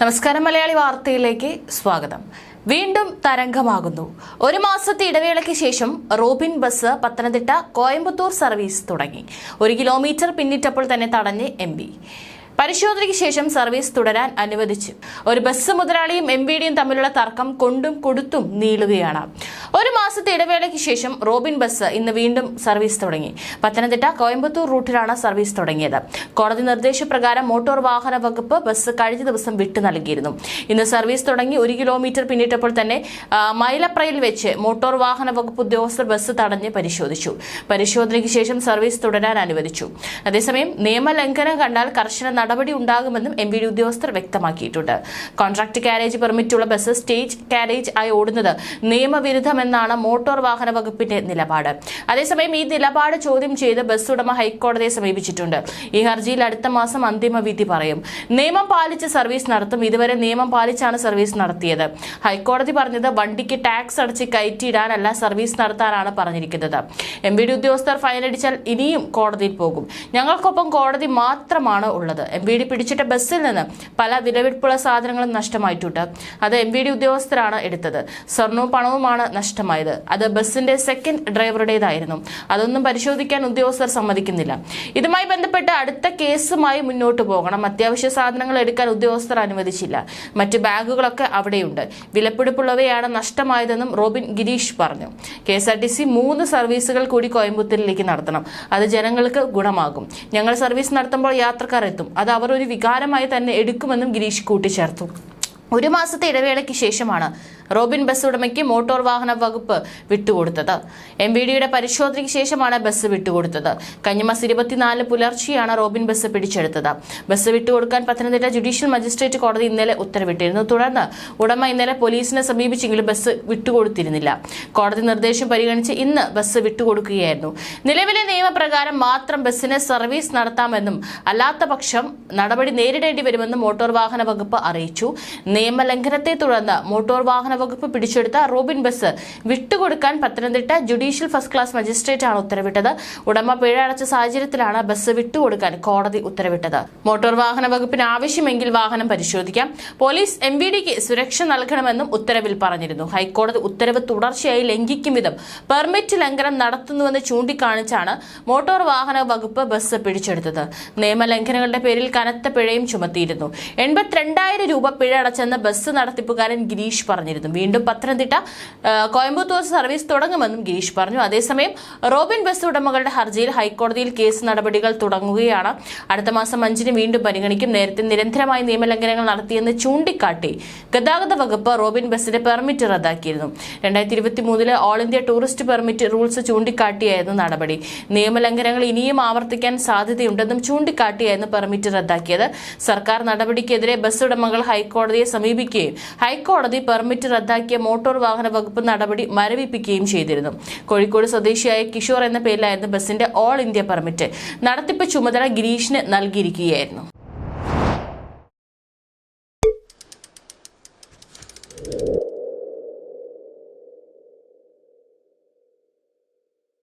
നമസ്കാരം മലയാളി വാർത്തയിലേക്ക് സ്വാഗതം. വീണ്ടും തരംഗമാകുന്നു. ഒരു മാസത്തെ ഇടവേളയ്ക്ക് ശേഷം Robin bus Pathanamthitta Coimbatore service തുടങ്ങി. ഒരു കിലോമീറ്റർ പിന്നിട്ടപ്പോൾ തന്നെ തടഞ്ഞ് എം പരിശോധനയ്ക്ക് ശേഷം സർവീസ് തുടരാൻ അനുവദിച്ചു. ഒരു ബസ് മുതലാളിയും എം തമ്മിലുള്ള തർക്കം കൊണ്ടും കൊടുത്തും നീളുകയാണ്. ഒരു മാസത്തെ ഇടവേളയ്ക്ക് ശേഷം റോബിൻ ബസ് ഇന്ന് വീണ്ടും സർവീസ് തുടങ്ങി. പത്തനംതിട്ട കോയമ്പത്തൂർ റൂട്ടിലാണ് സർവീസ് തുടങ്ങിയത്. കോടതി നിർദ്ദേശപ്രകാരം മോട്ടോർ വാഹന വകുപ്പ് ബസ് കഴിഞ്ഞ ദിവസം വിട്ടു നൽകിയിരുന്നു. ഇന്ന് സർവീസ് തുടങ്ങി ഒരു കിലോമീറ്റർ പിന്നിട്ടപ്പോൾ തന്നെ മൈലപ്രയിൽ വെച്ച് മോട്ടോർ വാഹന വകുപ്പ് ഉദ്യോഗസ്ഥർ ബസ് തടഞ്ഞ് പരിശോധിച്ചു. പരിശോധനയ്ക്ക് ശേഷം സർവീസ് തുടരാൻ അനുവദിച്ചു. അതേസമയം നിയമലംഘനം കണ്ടാൽ കർശന നടപടി ഉണ്ടാകുമെന്നും എം വി ഡി ഉദ്യോഗസ്ഥർ വ്യക്തമാക്കിയിട്ടുണ്ട്. കോൺട്രാക്ട് കാരേജ് പെർമിറ്റുള്ള ബസ് സ്റ്റേജ് കാരേജ് ആയി ഓടുന്നത് നിയമവിരുദ്ധമെന്നാണ് മോട്ടോർ വാഹന വകുപ്പിന്റെ നിലപാട്. അതേസമയം ഈ നിലപാട് ചോദ്യം ചെയ്ത് ബസ് ഉടമ ഹൈക്കോടതിയെ സമീപിച്ചിട്ടുണ്ട്. ഈ ഹർജിയിൽ അടുത്ത മാസം അന്തിമ വിധി പറയും. നിയമം പാലിച്ച് സർവീസ് നടത്തും. ഇതുവരെ നിയമം പാലിച്ചാണ് സർവീസ് നടത്തിയത്. ഹൈക്കോടതി പറഞ്ഞത് വണ്ടിക്ക് ടാക്സ് അടച്ച് കയറ്റിയിടാനല്ല സർവീസ് നടത്താനാണ് പറഞ്ഞിരിക്കുന്നത്. എം വി ഡി ഉദ്യോഗസ്ഥർ ഫൈനടിച്ചാൽ ഇനിയും കോടതിയിൽ പോകും. ഞങ്ങൾക്കൊപ്പം കോടതി മാത്രമാണ് ഉള്ളത്. എം വി ഡി പിടിച്ചിട്ട ബസ്സിൽ നിന്ന് പല വിലപിടിപ്പുള്ള സാധനങ്ങളും നഷ്ടമായിട്ടുണ്ട്. അത് എം വി ഡി ഉദ്യോഗസ്ഥരാണ് എടുത്തത്. സ്വർണവും പണവുമാണ് നഷ്ടമായത്. അത് ബസ്സിന്റെ സെക്കൻഡ് ഡ്രൈവറുടേതായിരുന്നു അതൊന്നും പരിശോധിക്കാൻ ഉദ്യോഗസ്ഥർ സമ്മതിക്കുന്നില്ല. ഇതുമായി ബന്ധപ്പെട്ട് അടുത്ത കേസുമായി മുന്നോട്ട് പോകണം. അത്യാവശ്യ സാധനങ്ങൾ എടുക്കാൻ ഉദ്യോഗസ്ഥർ അനുവദിച്ചില്ല. മറ്റ് ബാഗുകളൊക്കെ അവിടെയുണ്ട്. വിലപ്പിടിപ്പുള്ളവയാണ് നഷ്ടമായതെന്നും റോബിൻ ഗിരീഷ് പറഞ്ഞു. K S R T C മൂന്ന് സർവീസുകൾ കൂടി കോയമ്പത്തൂരിലേക്ക് നടത്തണം. അത് ജനങ്ങൾക്ക് ഗുണമാകും. ഞങ്ങൾ സർവീസ് നടത്തുമ്പോൾ യാത്രക്കാർ എത്തും. അത് അവർ ഒരു വികാരമായി തന്നെ എടുക്കുമെന്നും ഗിരീഷ് കൂട്ടിച്ചേർത്തു ഒരു മാസത്തെ ഇടവേളയ്ക്ക് ശേഷമാണ് റോബിൻ ബസ് ഉടമയ്ക്ക് മോട്ടോർ വാഹന വകുപ്പ് വിട്ടുകൊടുത്തത്. എം വി ഡിയുടെ പരിശോധനയ്ക്ക് ശേഷമാണ് ബസ് വിട്ടുകൊടുത്തത്. കഴിഞ്ഞ മാസം ഇരുപത്തിനാല് പുലർച്ചെയാണ് റോബിൻ ബസ് പിടിച്ചെടുത്തത്. ബസ് വിട്ടുകൊടുക്കാൻ പത്തനംതിട്ട ജുഡീഷ്യൽ മജിസ്ട്രേറ്റ് കോടതി ഇന്നലെ ഉത്തരവിട്ടിരുന്നു. തുടർന്ന് ഉടമ ഇന്നലെ പോലീസിനെ സമീപിച്ചെങ്കിലും ബസ് വിട്ടുകൊടുത്തിരുന്നില്ല. കോടതി നിർദ്ദേശം പരിഗണിച്ച് ഇന്ന് ബസ് വിട്ടുകൊടുക്കുകയായിരുന്നു. നിലവിലെ നിയമപ്രകാരം മാത്രം ബസ്സിന് സർവീസ് നടത്താമെന്നും അല്ലാത്ത നടപടി നേരിടേണ്ടി വരുമെന്നും മോട്ടോർ വാഹന വകുപ്പ് അറിയിച്ചു. നിയമലംഘനത്തെ തുടർന്ന് മോട്ടോർ വാഹന വകുപ്പ് പിടിച്ചെടുത്ത റോബിൻ ബസ് വിട്ടുകൊടുക്കാൻ Pathanamthitta judicial first class magistrate ആണ് ഉത്തരവിട്ടത്. ഉടമ പിഴ അടച്ച സാഹചര്യത്തിലാണ് ബസ് വിട്ടുകൊടുക്കാൻ കോടതി ഉത്തരവിട്ടത്. മോട്ടോർ വാഹന വകുപ്പിന് ആവശ്യമെങ്കിൽ വാഹനം പരിശോധിക്കാം. പോലീസ് എം സുരക്ഷ നൽകണമെന്നും ഉത്തരവിൽ പറഞ്ഞിരുന്നു. ഹൈക്കോടതി ഉത്തരവ് തുടർച്ചയായി ലംഘിക്കും വിധം പെർമിറ്റ് ലംഘനം നടത്തുന്നുവെന്ന് ചൂണ്ടിക്കാണിച്ചാണ് മോട്ടോർ വാഹന വകുപ്പ് ബസ് പിടിച്ചെടുത്തത്. നിയമലംഘനങ്ങളുടെ പേരിൽ കനത്ത പിഴയും ചുമത്തിയിരുന്നു. എൺപത്തിരണ്ടായിരം രൂപ പിഴ അടച്ചെന്ന് ബസ് നടത്തിപ്പുകാരൻ ഗിരീഷ് പറഞ്ഞിരുന്നു. വീണ്ടും പത്തനംതിട്ട കോയമ്പത്തൂർ സർവീസ് തുടങ്ങുമെന്നും ഗിരീഷ് പറഞ്ഞു. അതേസമയം റോബിൻ ബസ് ഉടമകളുടെ ഹർജിയിൽ ഹൈക്കോടതിയിൽ കേസ് നടപടികൾ തുടങ്ങുകയാണ്. അടുത്ത മാസം അഞ്ചിന് വീണ്ടും പരിഗണിക്കും. നേരത്തെ നിരന്തരമായി നിയമലംഘനങ്ങൾ നടത്തിയെന്ന് ചൂണ്ടിക്കാട്ടി ഗതാഗത വകുപ്പ് റോബിൻ ബസിന്റെ പെർമിറ്റ് റദ്ദാക്കിയിരുന്നു. രണ്ടായിരത്തി ഇരുപത്തി മൂന്നിലെ all India tourist permit rules ചൂണ്ടിക്കാട്ടിയായിരുന്നു നടപടി. നിയമലംഘനങ്ങൾ ഇനിയും ആവർത്തിക്കാൻ സാധ്യതയുണ്ടെന്നും ചൂണ്ടിക്കാട്ടിയായിരുന്നു പെർമിറ്റ് റദ്ദാക്കിയത്. സർക്കാർ നടപടിക്കെതിരെ ബസ് ഉടമകൾ ഹൈക്കോടതിയെ സമീപിക്കുകയും ഹൈക്കോടതി പെർമിറ്റ് റദ്ദാക്കിയ മോട്ടോർ വാഹന വകുപ്പ് നടപടി മരവിപ്പിക്കുകയും ചെയ്തിരുന്നു. കോഴിക്കോട് സ്വദേശിയായ കിഷോർ എന്ന പേരിലായിരുന്നു ബസിന്റെ ഓൾ ഇന്ത്യ പെർമിറ്റ് നടത്തിപ്പ് ചുമതല ഗിരീഷിന് നൽകിയിരിക്കുകയായിരുന്നു.